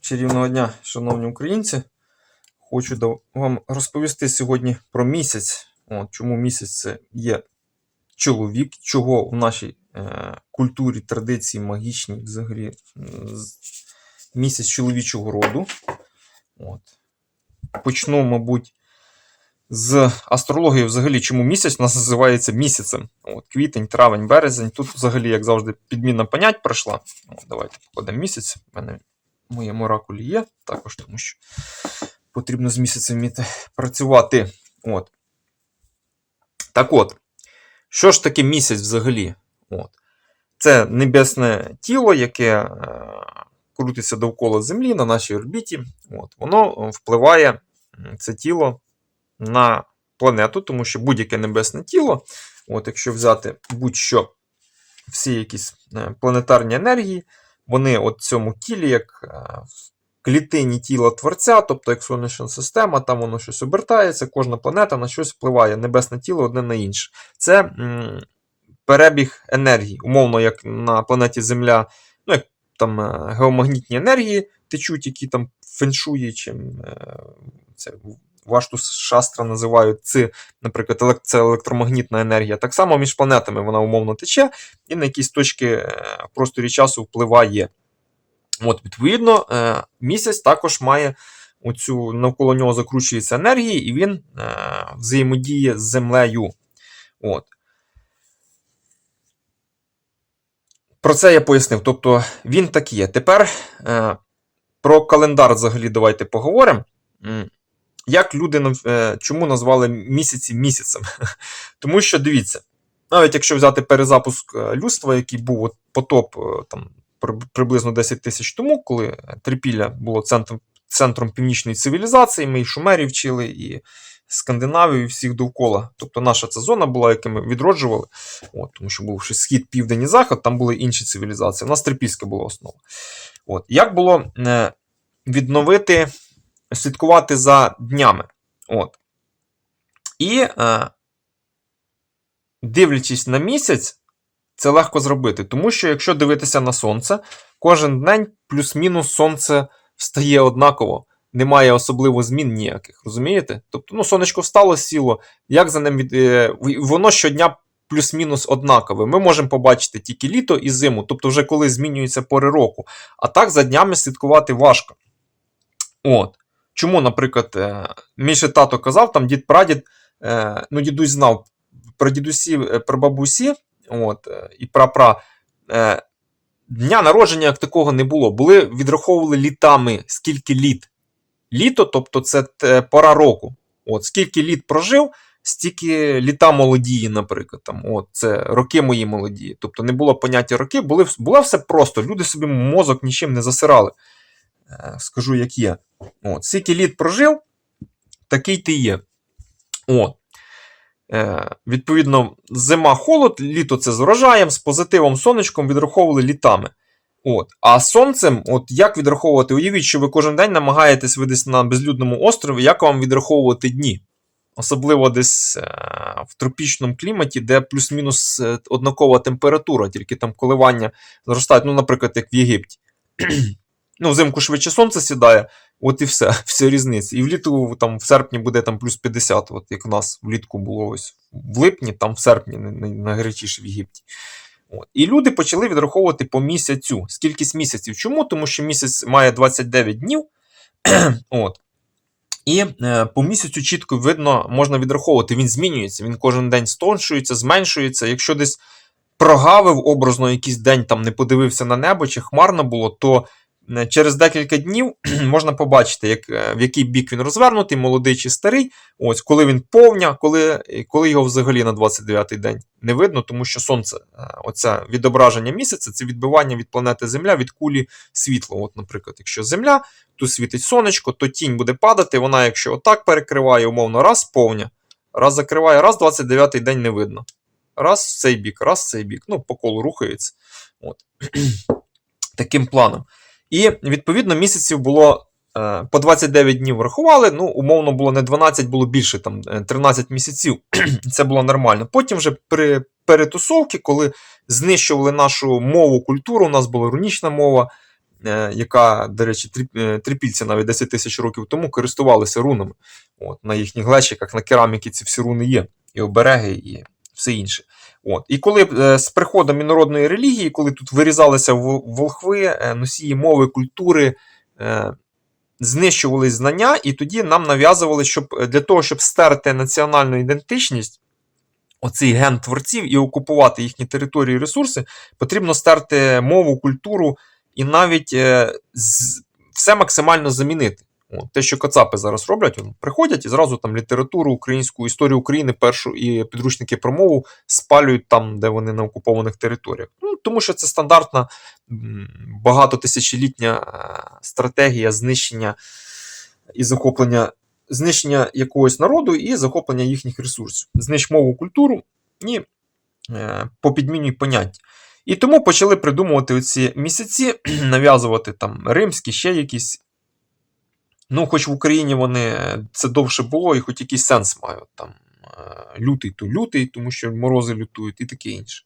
Чарівного дня, шановні українці. Хочу вам розповісти сьогодні про місяць. От, чому місяць це є чоловік, чого в нашій е, культурі, традиції магічній взагалі з- місяць чоловічого роду. От. Почну, мабуть, з астрології, взагалі, чому місяць у нас називається місяцем. От, квітень, травень, березень. Тут, взагалі, як завжди, підміна понять пройшла. От, давайте покладемо місяць. Моєму оракулі є також, тому що потрібно з місяцем вміти працювати. От. Так от, що ж таке місяць взагалі? От. Це небесне тіло, яке е, крутиться довкола Землі на нашій орбіті. От. Воно е, впливає, це тіло, на планету, тому що будь-яке небесне тіло, от, якщо взяти будь-що, всі якісь е, планетарні енергії, вони от цьому тілі, як е, в клітині тіла Творця, тобто як сонячна система, там воно щось обертається, кожна планета на щось впливає, небесне тіло одне на інше. Це м, перебіг енергії, умовно, як на планеті Земля, ну, як там е, геомагнітні енергії течуть, які там феншуї, чим е, це Вашту шастра називають це, наприклад, це електромагнітна енергія. Так само між планетами вона умовно тече і на якісь точки е, просторі часу впливає. От, відповідно, е, місяць також має оцю навколо нього закручується енергії, і він е, взаємодіє з землею. От. Про це я пояснив. Тобто він так є. Тепер про календар взагалі давайте поговоримо. Як люди е, чому назвали місяці місяцем? Тому що дивіться, навіть якщо взяти перезапуск е, людства, який був от потоп е, там, приблизно 10 тисяч тому, коли Трипілля було центром, центром північної цивілізації, ми і Шумерів вчили, і Скандинавію, і всіх довкола. Тобто наша ця зона була, яку ми відроджували, от, тому що був ще схід, південь і захід, там були інші цивілізації. У нас трипільська була основа. От. Як було відновити, слідкувати за днями? От. І е, дивлячись на місяць, це легко зробити, тому що якщо дивитися на сонце, кожен день плюс-мінус сонце встає однаково. Немає особливо змін ніяких, розумієте? Тобто, ну, сонечко встало, сіло, як за ним від... е, воно щодня плюс-мінус однакове. Ми можемо побачити тільки літо і зиму, тобто вже коли змінюються пори року. А так за днями слідкувати важко. От. Чому, наприклад, е, мій ще тато казав, там дід прадід, е, ну, дідусь знав про дідусі, е, про бабусі, от, і прапра. Дня народження як такого не було. Були, відраховували літами, скільки літ. Літо, тобто це пора року. От, скільки літ прожив, стільки літа молодії, наприклад. Там, от, це роки мої молодії. Тобто не було поняття роки, були, було все просто. Люди собі мозок нічим не засирали. Е, скажу, як є. От, скільки літ прожив, такий ти є. От. Е, відповідно, зима холод, літо це з врожаєм, з позитивом, сонечком відраховували літами. От. А сонцем, от як відраховувати? Уявіть, що ви кожен день намагаєтесь ви десь на безлюдному острові, як вам відраховувати дні? Особливо десь е, в тропічному кліматі, де плюс-мінус е, однакова температура, тільки там коливання зростають, ну, наприклад, як в Єгипті. Ну, взимку швидше сонце сідає, от і все, вся різниця. І влітку там в серпні буде там плюс 50, от як у нас влітку було ось в липні, там в серпні найгарячіше в Єгипті. От. І люди почали відраховувати по місяцю. Скількись місяців. Чому? Тому що місяць має 29 днів. От. І е, по місяцю чітко видно, можна відраховувати. Він змінюється, він кожен день стоншується, зменшується. Якщо десь прогавив образно якийсь день, там не подивився на небо чи хмарно було, то через декілька днів можна побачити, як, е, в який бік він розвернутий, молодий чи старий. Ось коли він повня, коли, коли його взагалі на 29-й день не видно, тому що сонце, е, оце відображення місяця, це відбивання від планети Земля від кулі світла. От, наприклад, якщо Земля, тут світить сонечко, то тінь буде падати. Вона, якщо отак перекриває, умовно, раз повня, раз закриває, раз 29-й день не видно. Раз в цей бік, раз в цей бік. Ну, по колу рухається. От. Таким планом. І відповідно місяців було е, по 29 днів врахували. Ну, умовно було не 12, було більше, там е, 13 місяців. Це було нормально. Потім вже при перетусовці, коли знищували нашу мову, культуру, у нас була рунічна мова. е, яка, до речі, е, трипільці навіть 10 тисяч років тому користувалися рунами. От, на їхніх глечиках, на кераміки ці всі руни є, і обереги, і все інше. От. І коли е, з приходом інородної релігії, коли тут вирізалися волхви, е, носії мови, культури, е, знищувались знання, і тоді нам нав'язували, щоб для того, щоб стерти національну ідентичність, оцей ген творців і окупувати їхні території і ресурси, потрібно стерти мову, культуру і навіть все максимально замінити. Те, що Кацапи зараз роблять, приходять і зразу там літературу, українську історію України, першу і підручники про мову спалюють там, де вони на окупованих територіях. Ну, тому що це стандартна багатотисячолітня е, стратегія знищення і захоплення знищення якогось народу і захоплення їхніх ресурсів. Знищ мову, культуру і е, попідмінюй поняття. І тому почали придумувати оці місяці, нав'язувати там римські, ще якісь. Ну, хоч в Україні вони е, це довше було, і хоч якийсь сенс мають. Там е, лютий то лютий, тому що морози лютують і таке інше.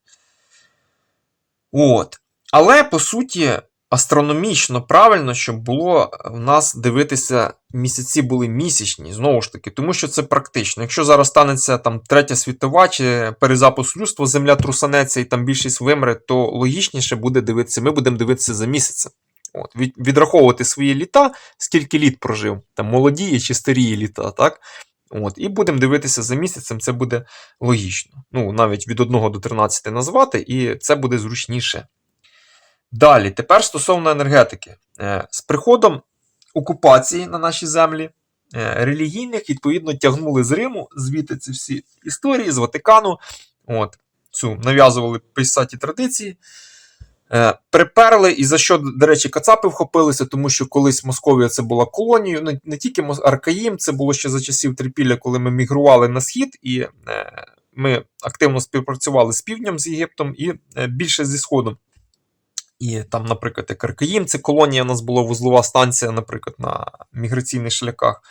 От. Але по суті, астрономічно правильно, щоб було в нас дивитися, місяці були місячні, знову ж таки, тому що це практично. Якщо зараз станеться там третя світова чи перезапуск людства, земля трусанеться і там більшість вимре, то логічніше буде дивитися, ми будемо дивитися за місяцем. От, від, відраховувати свої літа, скільки літ прожив, там молоді чи старі літа, так? От, і будемо дивитися за місяцем, це буде логічно. Ну, навіть від 1 до 13 назвати, і це буде зручніше. Далі, тепер стосовно енергетики. Е, З приходом окупації на наші землі, е, релігійних, відповідно, тягнули з Риму, звідти ці всі історії, з Ватикану. От, цю нав'язували писаті традиції. Е, Приперли, і за що, до речі, Кацапи вхопилися, тому що колись Московія це була колонією, не, не тільки Аркаїм, це було ще за часів Трипілля, коли ми мігрували на схід, і е, ми активно співпрацювали з півднем, з Єгиптом і е, більше зі Сходом. І там, наприклад, як Аркаїм, це колонія, у нас була вузлова станція, наприклад, на міграційних шляхах.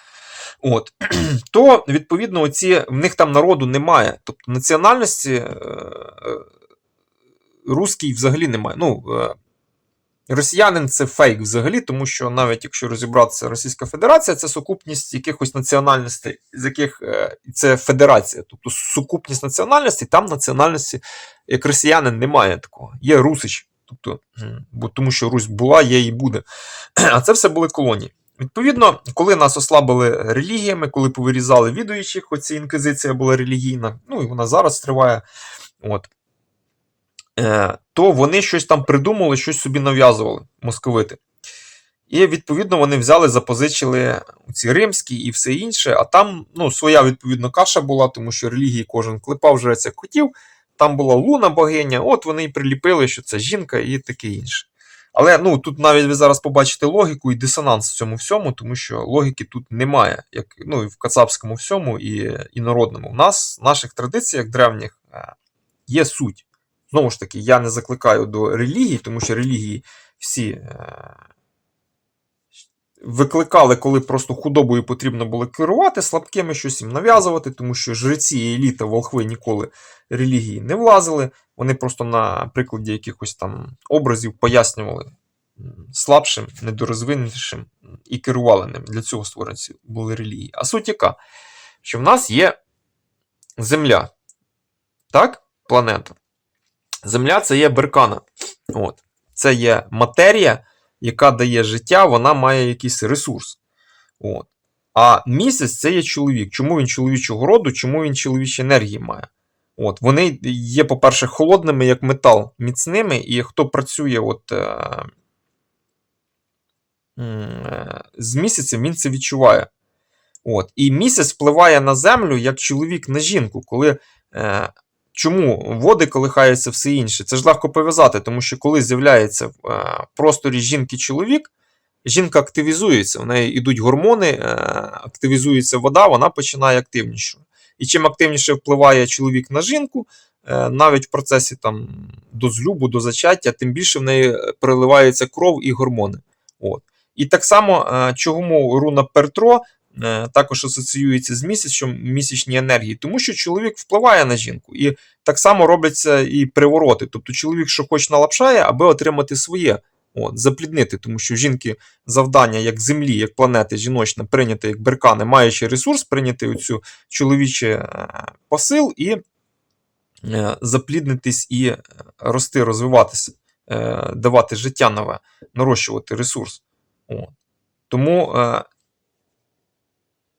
От. То, відповідно, оці, в них там народу немає. Тобто національності е, руський взагалі немає. Ну, е, росіянин це фейк взагалі, тому що навіть якщо розібратися, Російська Федерація це сукупність якихось національностей, з яких е, це федерація. Тобто сукупність національностей, там національності, як росіянин, немає такого. Є русич. Тобто, бо тому що Русь була, є і буде. А це все були колонії. Відповідно, коли нас ослабили релігіями, коли повирізали відуючих, оця інквізиція була релігійна, ну і вона зараз триває. От, то вони щось там придумали, щось собі нав'язували, московити. І відповідно вони взяли, запозичили ці римські і все інше. А там ну, своя відповідно каша була, тому що релігії кожен клепав, жрець як хотів. Там була луна богиня, от вони і приліпили, що це жінка і таке інше. Але ну, тут навіть ви зараз побачите логіку і дисонанс в цьому всьому, тому що логіки тут немає, як ну, і в кацапському всьому, і інородному. У нас, в наших традиціях древніх, е, є суть. Знову ж таки, я не закликаю до релігії, тому що релігії всі е, викликали, коли просто худобою потрібно було керувати, слабкими щось їм нав'язувати, тому що жреці і еліта волхви ніколи релігії не влазили. Вони просто на прикладі якихось там образів пояснювали слабшим, недорозвиненішим і керували ним. Для цього створені були релігії. А суть яка? Що в нас є Земля. Так? Планета. Земля це є беркана. От. Це є матерія, яка дає життя, вона має якийсь ресурс. От. А місяць це є чоловік. Чому він чоловічого роду, чому він чоловічі енергії має? От, Вони є, по-перше, холодними, як метал, міцними, і хто працює от, е, е, з місяцем, він це відчуває. От. І місяць впливає на землю як чоловік на жінку, коли. Е, Чому води колихаються все інше? Це ж легко пов'язати, тому що коли з'являється в е, просторі жінки чоловік, жінка активізується, в неї йдуть гормони, е, активізується вода, вона починає активнішою. І чим активніше впливає чоловік на жінку, е, навіть в процесі там, до злюбу, до зачаття, тим більше в неї переливається кров і гормони. От. І так само, чому руна Пертро також асоціюється з місяцем місячні енергії, тому що чоловік впливає на жінку. І так само робляться і привороти. Тобто чоловік, що хоч налапшає, аби отримати своє От, запліднити, тому що в жінки завдання як землі, як планети жіночне прийняти як беркани, маючи ресурс, прийняти оцю чоловічий е, посил і е, запліднитись і е, рости, розвиватися, е, давати життя нове, нарощувати ресурс. От. Тому е,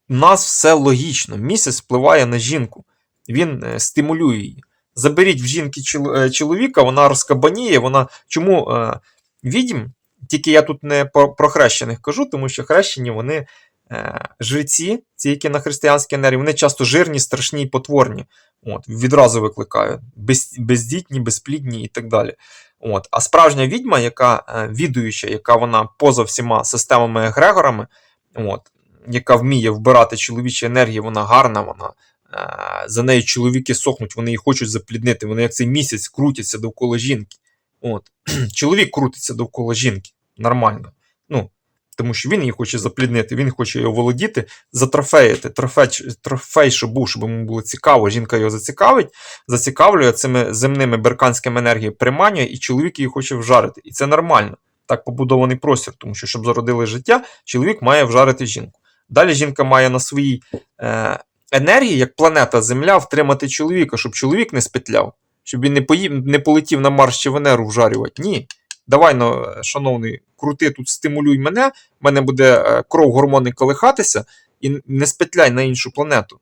нас все логічно. Місяць впливає на жінку, він е, стимулює її. Заберіть в жінки е, чоловіка, вона розкабаніє, вона чому е, відьм, тільки я тут не про, хрещених кажу, тому що хрещені вони е, жреці, ці, які на християнській енергії, вони часто жирні, страшні і потворні. От, відразу викликають. Без, бездітні, безплідні і так далі. От. А справжня відьма, яка е, відуюча, яка вона поза всіма системами егрегорами, от, яка вміє вбирати чоловічі енергії, вона гарна, вона. е, За нею чоловіки сохнуть, вони її хочуть запліднити, вони як цей місяць крутяться довкола жінки. От. Чоловік крутиться довкола жінки. Нормально. Ну, тому що він її хоче запліднити, він хоче її володіти, затрофеїти. Трофей, трофей, щоб був, щоб йому було цікаво. Жінка його зацікавить, зацікавлює цими земними берканськими енергіями, приманює, і чоловік її хоче вжарити. І це нормально. Так побудований простір, тому що, щоб зародили життя, чоловік має вжарити жінку. Далі жінка має на своїй е, енергії, як планета Земля, втримати чоловіка, щоб чоловік не спетляв, щоб він не, поїв, не полетів на Марс чи Венеру вжарювати. Ні. Давай, ну, шановний, крути тут, стимулюй мене, в мене буде е, кров гормони колихатися, і не спетляй на іншу планету.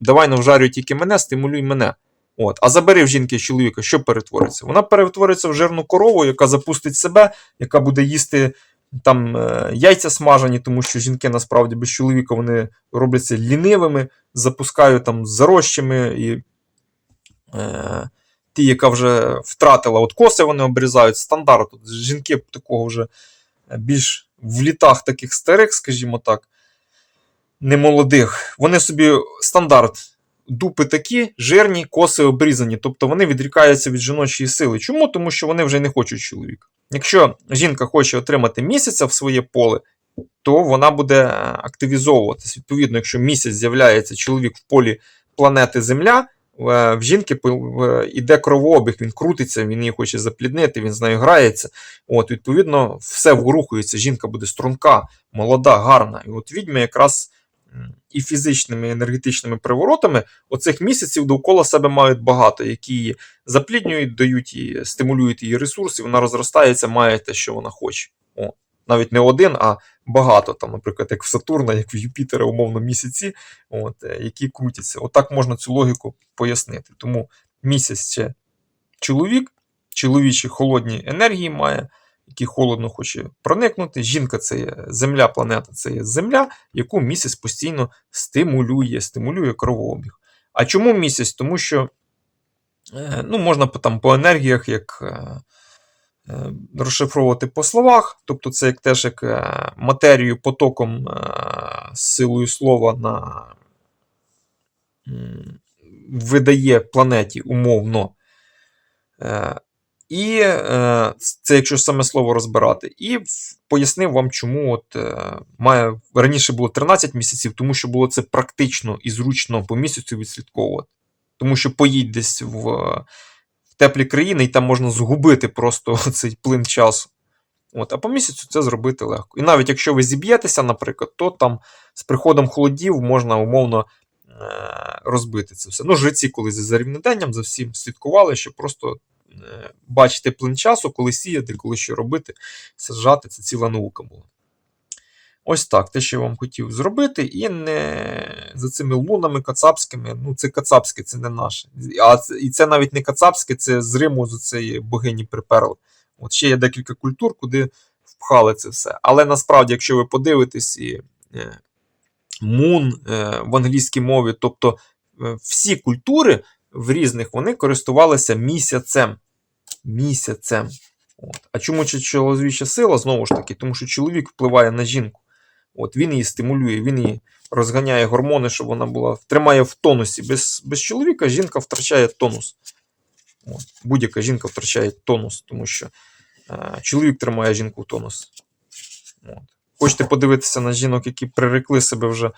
Давай ну, вжарюй тільки мене, стимулюй мене. От. А забери в жінки чоловіка, що перетвориться? Вона перетвориться в жирну корову, яка запустить себе, яка буде їсти там е, яйця смажені, тому що жінки насправді без чоловіка вони робляться лінивими, запускають там зарощими і. Е, ті, яка вже втратила от коси, вони обрізають стандарт. От Жінки такого вже більш в літах таких старих, скажімо так, немолодих, вони собі стандарт. Дупи такі, жирні, коси обрізані, тобто вони відрікаються від жіночої сили. Чому? Тому що вони вже не хочуть чоловіка. Якщо жінка хоче отримати місяця в своє поле, то вона буде е, активізовуватись. Відповідно, якщо місяць з'являється чоловік в полі планети Земля, е, в жінки йде кровообіг, він крутиться, він її хоче запліднити, він з нею грається. От, Відповідно, все врухується, жінка буде струнка, молода, гарна. І от відьми якраз і фізичними, і енергетичними приворотами оцих місяців довкола себе мають багато, які її запліднюють, дають їй, стимулюють її ресурси, вона розростається, має те, що вона хоче. О, навіть не один, а багато, там, наприклад, як в Сатурна, як в Юпітера, умовно, місяці, от, е, які крутяться. Отак можна цю логіку пояснити. Тому місяць це чоловік, чоловічі холодні енергії має, який холодно хоче проникнути. Жінка це є земля, планета це є земля, яку місяць постійно стимулює, стимулює кровообіг. А чому місяць? Тому що е, ну, можна там по енергіях, як. е, е, Розшифровувати по словах, тобто це як теж як матерію потоком силою слова на видає планеті умовно. Е, І е, це якщо саме слово розбирати. І пояснив вам, чому от е, має раніше було 13 місяців, тому що було це практично і зручно по місяцю відслідковувати. Тому що поїдь десь в, в теплі країни, і там можна згубити просто цей плин часу. От, а по місяцю це зробити легко. І навіть якщо ви зіб'єтеся, наприклад, то там з приходом холодів можна умовно е, розбити це все. Ну, жреці, коли за рівноденням, за всім слідкували, щоб просто е, бачити плин часу, коли сіяти, коли що робити, саджати, це ціла наука була. Ось так, те, що я вам хотів зробити, і не за цими лунами кацапськими. Ну, це кацапське, це не наше. А це, і це навіть не кацапське, це з Риму з цієї богині приперли. От ще є декілька культур, куди впхали це все. Але насправді, якщо ви подивитесь, і е, мун е, в англійській мові, тобто е, всі культури в різних вони користувалися місяцем. Місяцем. От. А чому чоловіча сила? Знову ж таки, тому що чоловік впливає на жінку. От Він її стимулює, він її розганяє гормони, щоб вона була, тримає в тонусі. Без, без чоловіка жінка втрачає тонус. Будь-яка жінка втрачає тонус, тому що е, чоловік тримає жінку в тонус. От. Хочете подивитися на жінок, які прирекли себе вже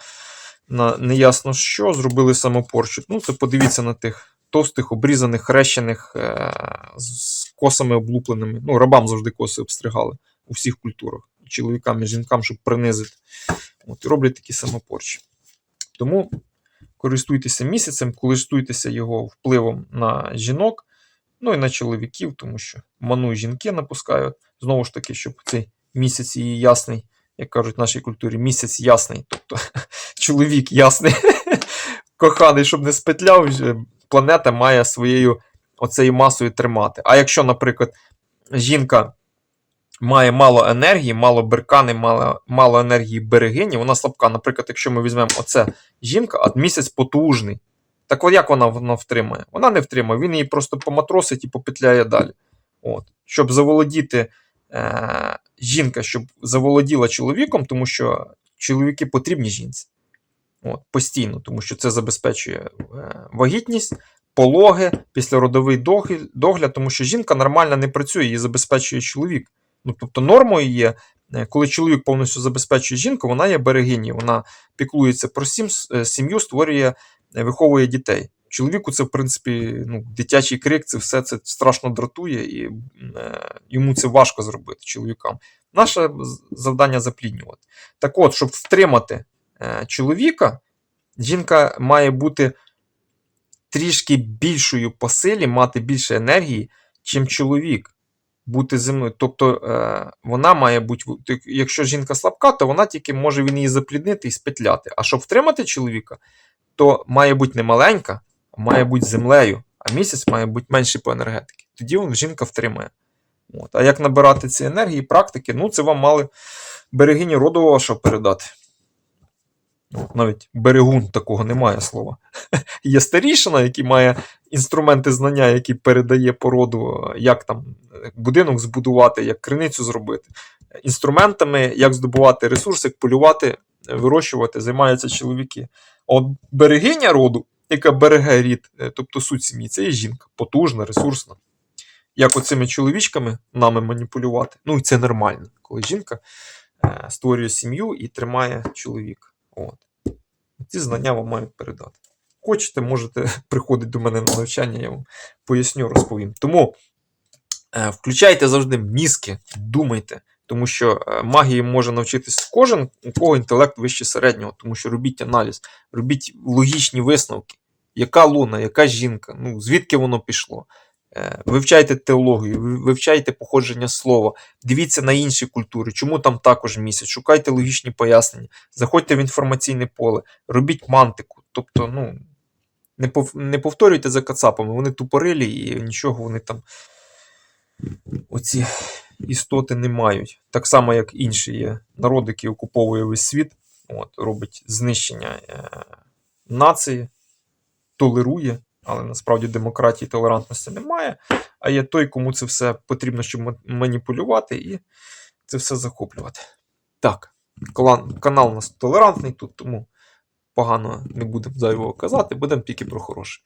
на неясно що, зробили самопорчу. Ну, то подивіться на тих товстих, обрізаних, хрещених, е, з косами облупленими. Ну, рабам завжди коси обстригали. у всіх культурах, чоловікам і жінкам, щоб принизити. От, і роблять такі самопорчі. Тому користуйтеся місяцем, користуйтеся його впливом на жінок, ну і на чоловіків, тому що ману жінки напускають. Знову ж таки, щоб цей місяць її ясний, як кажуть в нашій культурі, місяць ясний, тобто чоловік ясний, коханий, щоб не спетляв, планета має своєю оцею масою тримати. А якщо, наприклад, жінка має мало енергії, мало беркани, мало, мало енергії берегині, вона слабка. Наприклад, якщо ми візьмемо оце жінка, а місяць потужний. Так от як вона, вона втримає? Вона не втримає, він її просто поматросить і попетляє далі. От. Щоб заволодіти е, жінка, щоб заволоділа чоловіком, тому що чоловіки потрібні жінці. От, постійно, тому що це забезпечує е, вагітність, пологи, післяродовий догляд, тому що жінка нормально не працює, її забезпечує чоловік. Ну, тобто нормою є, е, коли чоловік повністю забезпечує жінку, вона є берегині, вона піклується про сім, е, сім'ю, створює, виховує дітей. Чоловіку це, в принципі, ну, дитячий крик, це все це страшно дратує, і е, йому це важко зробити чоловікам. Наше завдання запліднювати. Так от, щоб втримати чоловіка, жінка має бути трішки більшою по силі, мати більше енергії, чим чоловік. Бути земною. Тобто е, вона має бути, якщо жінка слабка, то вона тільки може він її запліднити і спетляти. А щоб втримати чоловіка, то має бути не маленька, а має бути землею, а місяць має бути менший по енергетиці. Тоді він, жінка втримає. От. А як набирати ці енергії, практики, ну це вам мали берегині роду вашого передати. Навіть берегун такого немає слова. Є старішина, який має інструменти знання, які передає породу, як там е, будинок збудувати, як криницю зробити. Інструментами, як здобувати ресурси, як полювати, вирощувати, займаються чоловіки. От берегиня роду, яка береге рід, е, тобто суть сім'ї, це є жінка, потужна, ресурсна. Як оцими чоловічками нами маніпулювати. Ну і це нормально, коли жінка е, створює сім'ю і тримає чоловіка. От. Ці знання вам мають передати. Хочете, можете приходити до мене на навчання, я вам поясню, розповім. Тому е, включайте завжди мізки, думайте, тому що е, магії може навчитись кожен, у кого інтелект вище середнього, тому що робіть аналіз, робіть логічні висновки. Яка луна, яка жінка, ну звідки воно пішло. Е, Вивчайте теологію, вивчайте походження слова, дивіться на інші культури, чому там також місяць, шукайте логічні пояснення, заходьте в інформаційне поле, робіть мантику. Тобто, ну, не, не повторюйте за кацапами, вони тупорилі і нічого вони там. Оці істоти не мають. Так само, як інші є народ, який окуповує весь світ, от, робить знищення е... нації, толерує, але насправді демократії толерантності немає. А є той, кому це все потрібно, щоб маніпулювати і це все захоплювати. Так, клан, канал у нас толерантний тут, тому погано не будемо зайвого казати, будемо тільки про хороше.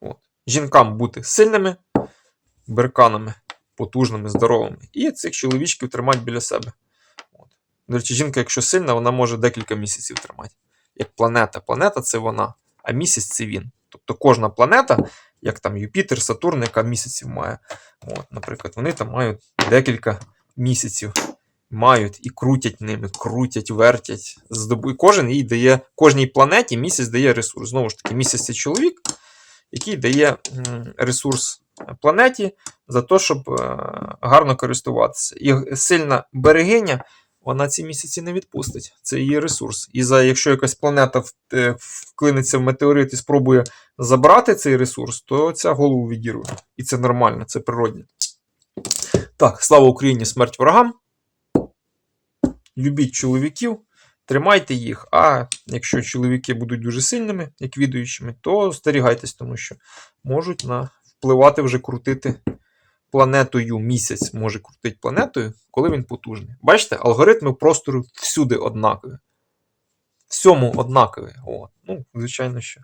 От. Жінкам бути сильними, берканами, потужними, здоровими. І цих чоловічків тримати біля себе. От. До речі, жінка, якщо сильна, вона може декілька місяців тримати. Як планета. Планета це вона, а місяць це він. Тобто кожна планета, як там Юпітер, Сатурн, яка місяців має. От, наприклад, вони там мають декілька місяців мають і крутять ними, крутять, вертять. І кожен їй дає, кожній планеті місяць дає ресурс. Знову ж таки, місяць це чоловік, який дає ресурс планеті за те, щоб е, гарно користуватися. І сильна берегиня, вона ці місяці не відпустить. Це її ресурс. І за якщо якась планета е, в метеорит і спробує забрати цей ресурс, то ця голову відірве. І це нормально, це природне. Так, слава Україні, смерть ворогам любіть чоловіків, тримайте їх. А якщо чоловіки будуть дуже сильними, як відуючими, то стерігайтесь, тому що можуть на, впливати вже крутити планетою. Місяць може крутити планетою, коли він потужний. Бачите, алгоритми простору всюди однакові. Всьому однакові. О, ну, звичайно, що.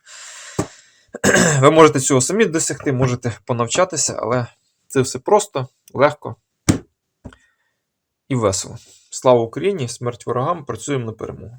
Ви можете цього самі досягти, можете понавчатися, але це все просто, легко і весело. Слава Україні! Смерть ворогам! Працюємо на перемогу.